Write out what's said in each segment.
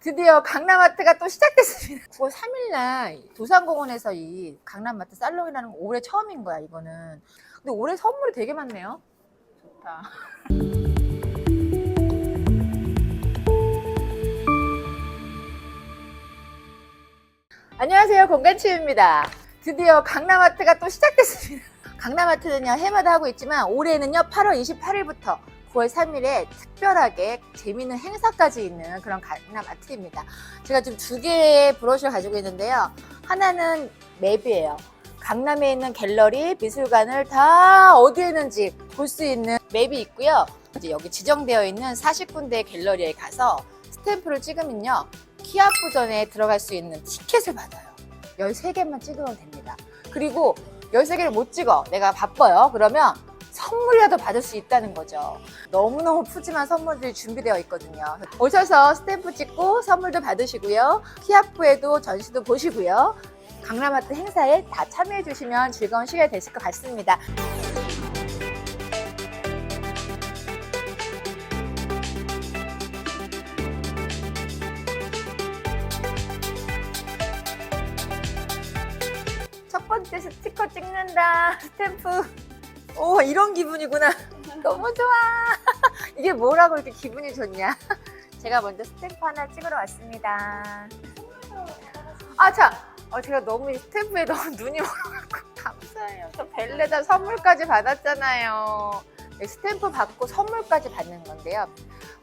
드디어 강남아트가 또 시작됐습니다. 9월 3일날 도산공원에서 이 강남아트 살롱이라는 거 올해 처음인 거야, 이거는. 근데 올해 선물이 되게 많네요. 좋다. 안녕하세요. 공간치유입니다. 드디어 강남아트가 또 시작됐습니다. 강남아트는요, 해마다 하고 있지만 올해는요, 8월 28일부터 9월 3일에 특별하게 재미있는 행사까지 있는 그런 강남 아트입니다. 제가 지금 두 개의 브로셔 가지고 있는데요. 하나는 맵이에요. 강남에 있는 갤러리, 미술관을 다 어디에 있는지 볼 수 있는 맵이 있고요. 이제 여기 지정되어 있는 40군데 갤러리에 가서 스탬프를 찍으면요. 키아프전에 들어갈 수 있는 티켓을 받아요. 13개만 찍으면 됩니다. 그리고 13개를 못 찍어. 내가 바빠요. 그러면 선물이라도 받을 수 있다는 거죠. 너무너무 푸짐한 선물들이 준비되어 있거든요. 오셔서 스탬프 찍고 선물도 받으시고요. 키아프에도 전시도 보시고요. 강남아트 행사에 다 참여해 주시면 즐거운 시간이 되실 것 같습니다. 첫 번째 스티커 찍는다. 스탬프. 오, 이런 기분이구나. 너무 좋아. 이게 뭐라고 이렇게 기분이 좋냐. 제가 먼저 스탬프 하나 찍으러 왔습니다. 아, 자. 어, 제가 너무 이 스탬프에 너무 눈이 멀어갖고 감사해요. 저 벨레다 선물까지 받았잖아요. 이 스탬프 받고 선물까지 받는 건데요.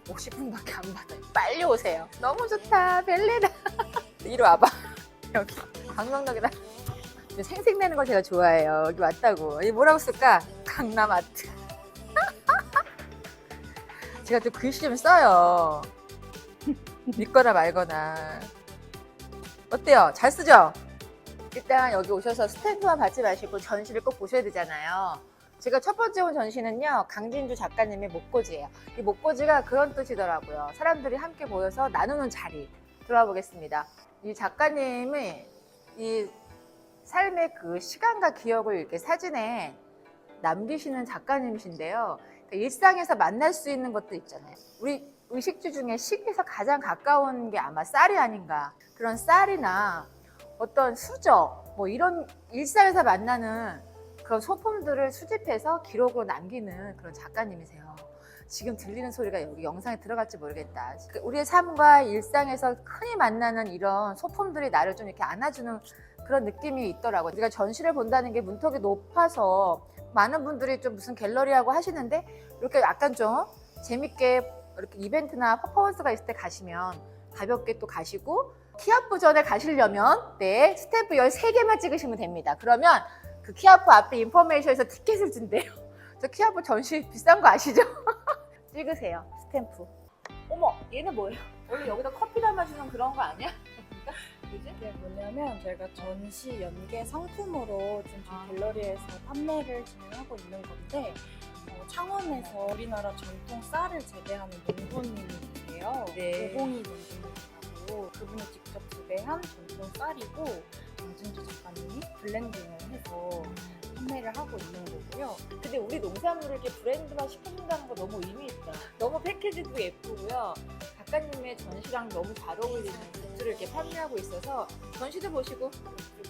50분밖에 안 받아요. 빨리 오세요. 너무 좋다. 벨레다. 이리 와봐. 여기. 방광역이다. 생색내는 걸 제가 좋아해요. 여기 왔다고. 이 뭐라고 쓸까? 강남 아트. 제가 또 글씨 좀 써요. 믿거나 말거나. 어때요? 잘 쓰죠? 일단 여기 오셔서 스탬프만 받지 마시고 전시를 꼭 보셔야 되잖아요. 제가 첫 번째 온 전시는요, 강진주 작가님의 목고지예요. 이 목고지가 그런 뜻이더라고요. 사람들이 함께 모여서 나누는 자리. 들어와 보겠습니다. 이 작가님이 이 삶의 그 시간과 기억을 이렇게 사진에 남기시는 작가님이신데요. 그러니까 일상에서 만날 수 있는 것도 있잖아요. 우리 의식주 중에 식에서 가장 가까운 게 아마 쌀이 아닌가. 그런 쌀이나 어떤 수저, 뭐 이런 일상에서 만나는 그런 소품들을 수집해서 기록으로 남기는 그런 작가님이세요. 지금 들리는 소리가 여기 영상에 들어갈지 모르겠다. 그 우리의 삶과 일상에서 흔히 만나는 이런 소품들이 나를 좀 이렇게 안아주는 그런 느낌이 있더라고요. 우리가 전시를 본다는 게 문턱이 높아서 많은 분들이 좀 무슨 갤러리하고 하시는데 이렇게 약간 좀 재밌게 이렇게 이벤트나 퍼포먼스가 있을 때 가시면 가볍게 또 가시고 키아프 전에 가시려면 네 스탬프 13개만 찍으시면 됩니다. 그러면 그 키아프 앞에 인포메이션에서 티켓을 준대요. 저 키아프 전시 비싼 거 아시죠? 찍으세요 스탬프. 어머 얘는 뭐예요? 원래 여기다 커피 담아주는 그런 거 아니야? 뭐지? 이게 뭐냐면 저희가 전시 연계 상품으로 지금 저희 아. 갤러리에서 판매를 진행하고 있는 건데 어, 창원에서 우리나라 전통 쌀을 재배하는 농부님이 계세요. 네. 오공이 농부님이라고 그분이 직접 재배한 전통 쌀이고 강진주 작가님이 블렌딩을 해서 판매를 하고 있는 거고요. 근데 우리 농산물을 이렇게 브랜드화 시켜준다는 거 너무 의미 있다. 너무 패키지도 예쁘고요. 작가님의 전시랑 너무 잘 어울리는 굿즈를 이렇게 판매하고 있어서 전시도 보시고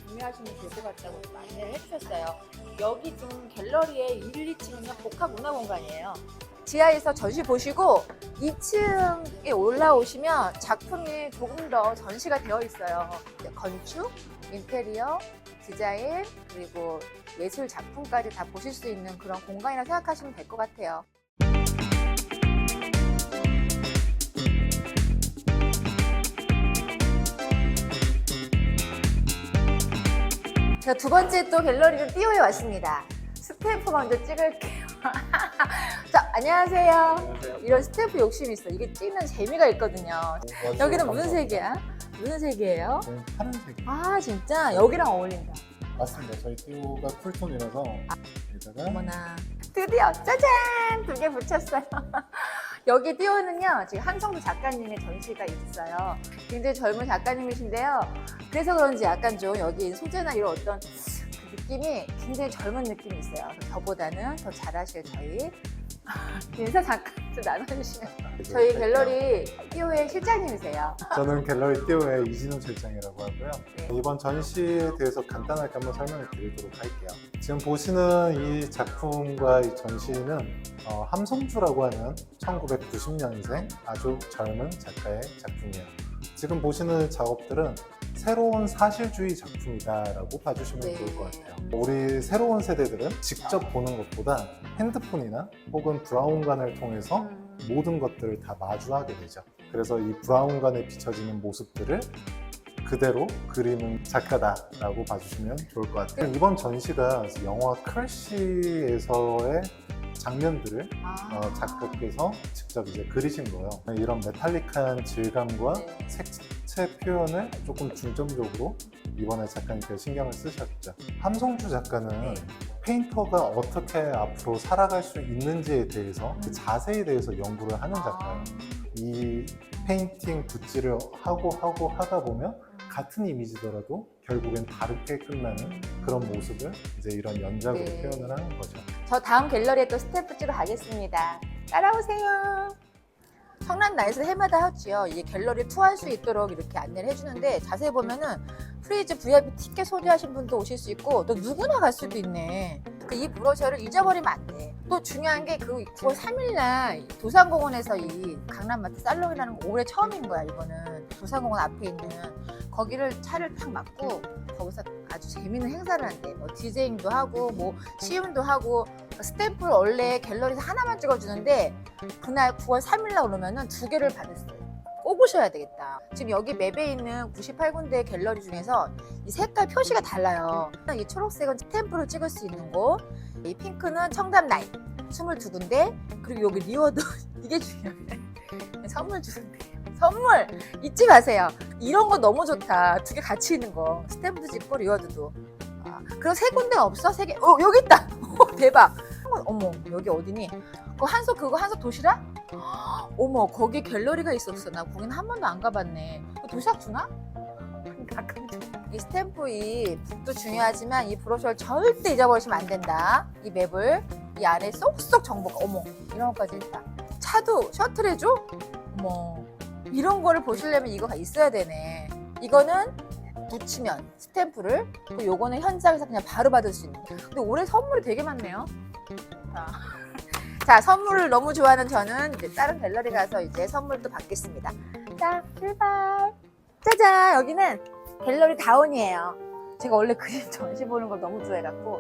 구매하시면 좋을 것 같다고 안내를 해주셨어요. 여기 지금 갤러리에 1, 2층은요 복합 문화 공간이에요. 지하에서 전시 보시고 2층에 올라오시면 작품이 조금 더 전시가 되어 있어요. 건축, 인테리어, 디자인, 그리고 예술 작품까지 다 보실 수 있는 그런 공간이라 생각하시면 될 것 같아요. 제가 두 번째 또 갤러리를 띄워에 왔습니다. 스탬프 먼저 찍을게요. 자, 안녕하세요. 안녕하세요. 이런 스탬프 욕심이 있어. 이게 찍는 재미가 있거든요. 어, 여기는 무슨 색이야? 무슨 색이에요? 저는 파란색 아, 진짜? 여기랑 어울린다. 맞습니다. 저희 띠오가 쿨톤이라서 여기다가 어머나 드디어 짜잔 두 개 붙였어요 여기 띄오는요 지금 한성도 작가님의 전시가 있어요. 굉장히 젊은 작가님이신데요. 그래서 그런지 약간 좀 여기 소재나 이런 어떤 그 느낌이 굉장히 젊은 느낌이 있어요. 저보다는 더 잘하실 저희 인사 잠깐 좀 나눠주시면. 저희 갤러리 띠오의 실장님이세요. 저는 갤러리 띠오의 이진우 실장이라고 하고요. 네. 이번 전시에 대해서 간단하게 한번 설명을 드리도록 할게요. 지금 보시는 이 작품과 이 전시는 어, 함성주라고 하는 1990년생 아주 젊은 작가의 작품이에요. 지금 보시는 작업들은 새로운 사실주의 작품이다라고 봐주시면 네. 좋을 것 같아요. 우리 새로운 세대들은 직접 보는 것보다 핸드폰이나 혹은 브라운관을 통해서 음. 모든 것들을 다 마주하게 되죠. 그래서 이 브라운관에 비춰지는 모습들을 그대로 그리는 작가다라고 봐주시면 좋을 것 같아요. 이번 전시가 영화 크래쉬에서의 장면들을 아. 어, 작가께서 직접 이제 그리신 거예요. 이런 메탈릭한 질감과 네. 색채 표현을 조금 중점적으로 이번에 작가님께서 신경을 쓰셨죠. 함성주 작가는 네. 페인터가 어떻게 앞으로 살아갈 수 있는지에 대해서 그 음. 자세에 대해서 연구를 하는 작가예요. 이 페인팅 붓질을 하고 하고 하다 보면 같은 이미지더라도 결국엔 다르게 끝나는 그런 모습을 이제 이런 연작으로 네. 표현을 하는 거죠. 저 다음 갤러리에 또 스탬프 찍으러 가겠습니다. 따라오세요. 성남 나이스 해마다 하지요. 이게 갤러리 투어할 수 있도록 이렇게 안내를 해주는데 자세히 보면은 프리즈 VIP 티켓 소지하신 분도 오실 수 있고 또 누구나 갈 수도 있네. 그이 브로셔를 잊어버리면 안 돼. 또 중요한 게 그 9월 3일날 도산공원에서 이 강남마트 살롱이라는 거 올해 처음인 거야 이거는 도산공원 앞에 있는 거기를 차를 탁 막고 거기서 아주 재밌는 행사를 한대. 뭐 디제잉도 하고 뭐 시음도 하고 스탬프를 원래 갤러리에서 하나만 찍어주는데 그날 9월 3일날 오르면은 두 개를 받았어요. 꼭 오셔야 되겠다. 지금 여기 맵에 있는 98군데 갤러리 중에서 이 색깔 표시가 달라요. 이 초록색은 스탬프를 찍을 수 있는 곳, 이 핑크는 청담 라인 22군데, 그리고 여기 리워드 이게 중요해. 선물 주는데 선물 잊지 마세요. 이런 거 너무 좋다. 두 개 같이 있는 거. 스탬프도 찍고 리워드도. 아, 그럼 세 군데 없어? 세 개? 어 여기 있다. 대박. 어머 여기 어디니? 그 한소 그거 한소 도시락? 어머 거기 갤러리가 있었어. 나 거긴 한 번도 안 가봤네. 그 도시락 주나? 줘. 이 스탬프 이 붓도 중요하지만 이 브로셔를 절대 잊어버리시면 안 된다. 이 맵을 이 안에 쏙쏙 정보가 어머 이런 것까지 있다. 차도 셔틀 해줘? 어머 이런 거를 보시려면 이거가 있어야 되네. 이거는 붙이면 스탬프를 또 요거는 현장에서 그냥 바로 받을 수 있는. 근데 올해 선물이 되게 많네요. 자, 자 선물을 너무 좋아하는 저는 이제 다른 갤러리 가서 이제 선물도 받겠습니다. 자 출발. 짜잔 여기는 갤러리 다운이에요. 제가 원래 그림 전시 보는 걸 너무 좋아해갖고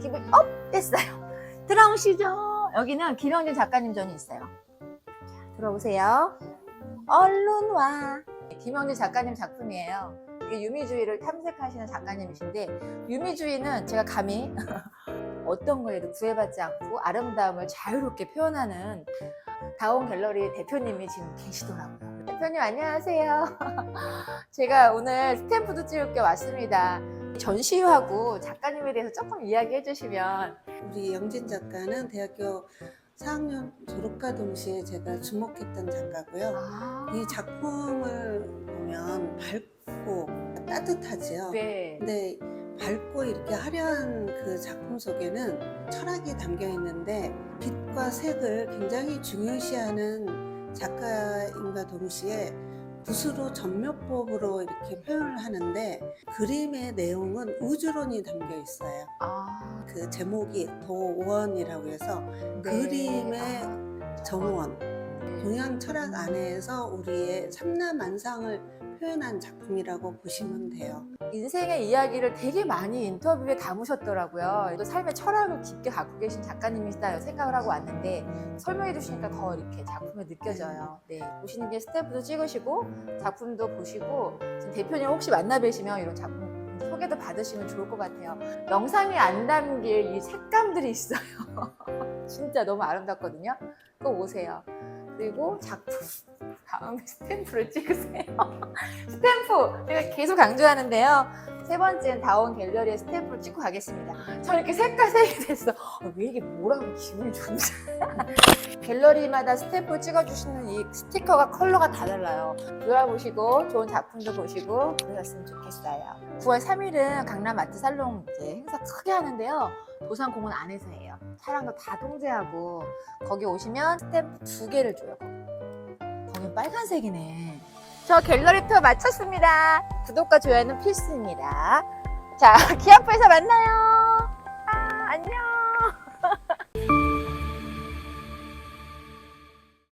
기분이 업 됐어요. 들어오시죠. 여기는 김영진 작가님 전이 있어요. 자, 들어오세요. 얼른 와. 김영진 작가님 작품이에요. 유미주의를 탐색하시는 작가님이신데 유미주의는 제가 감히 어떤 거에도 구애받지 않고 아름다움을 자유롭게 표현하는 다운 갤러리 대표님이 지금 계시더라고요. 대표님 안녕하세요. 제가 오늘 스탬프도 찍을 게 왔습니다. 전시하고 작가님에 대해서 조금 이야기해 주시면 우리 영진 작가는 대학교 4학년 졸업과 동시에 제가 주목했던 작가고요. 아, 이 작품을 보면 밝고 따뜻하지요. 네. 근데 밝고 이렇게 화려한 그 작품 속에는 철학이 담겨 있는데 빛과 색을 굉장히 중요시하는 작가임과 동시에 붓으로 전묘법으로 이렇게 표현을 하는데 그림의 내용은 우주론이 담겨 있어요. 아, 그 제목이 도원이라고 해서 네. 그림의 아, 정원, 네. 동양 철학 안에서 우리의 삼라만상을 표현한 작품이라고 보시면 돼요. 인생의 이야기를 되게 많이 인터뷰에 담으셨더라고요. 또 삶의 철학을 깊게 갖고 계신 작가님이시다 생각을 하고 왔는데 설명해 주시니까 더 이렇게 작품에 느껴져요. 네. 보시는 게 스탬프도 찍으시고 작품도 보시고 대표님 혹시 만나 뵈시면 이런 작품 소개도 받으시면 좋을 것 같아요. 영상에 안 담길 이 색감들이 있어요. 진짜 너무 아름답거든요. 꼭 오세요. 그리고 작품 다음에 스탬프를 찍으세요. 스탬프 제가 계속 강조하는데요. 세 번째는 다운 갤러리에 스탬프를 찍고 가겠습니다. 저 이렇게 색깔 색이 됐어. 어, 왜 이게 뭐라고 기분이 좋은지. 갤러리마다 스탬프 찍어주시는 이 스티커가 컬러가 다 달라요. 돌아보시고 좋은 작품도 보시고 그러셨으면 좋겠어요. 9월 3일은 강남 아트 살롱 이제 행사 크게 하는데요. 도산공원 안에서 해요. 차량도 다 통제하고 거기 오시면 스탬프 두 개를 줘요. 거긴 빨간색이네. 저 갤러리 투어 마쳤습니다. 구독과 좋아요는 필수입니다. 자, 기아포에서 만나요. 아, 안녕.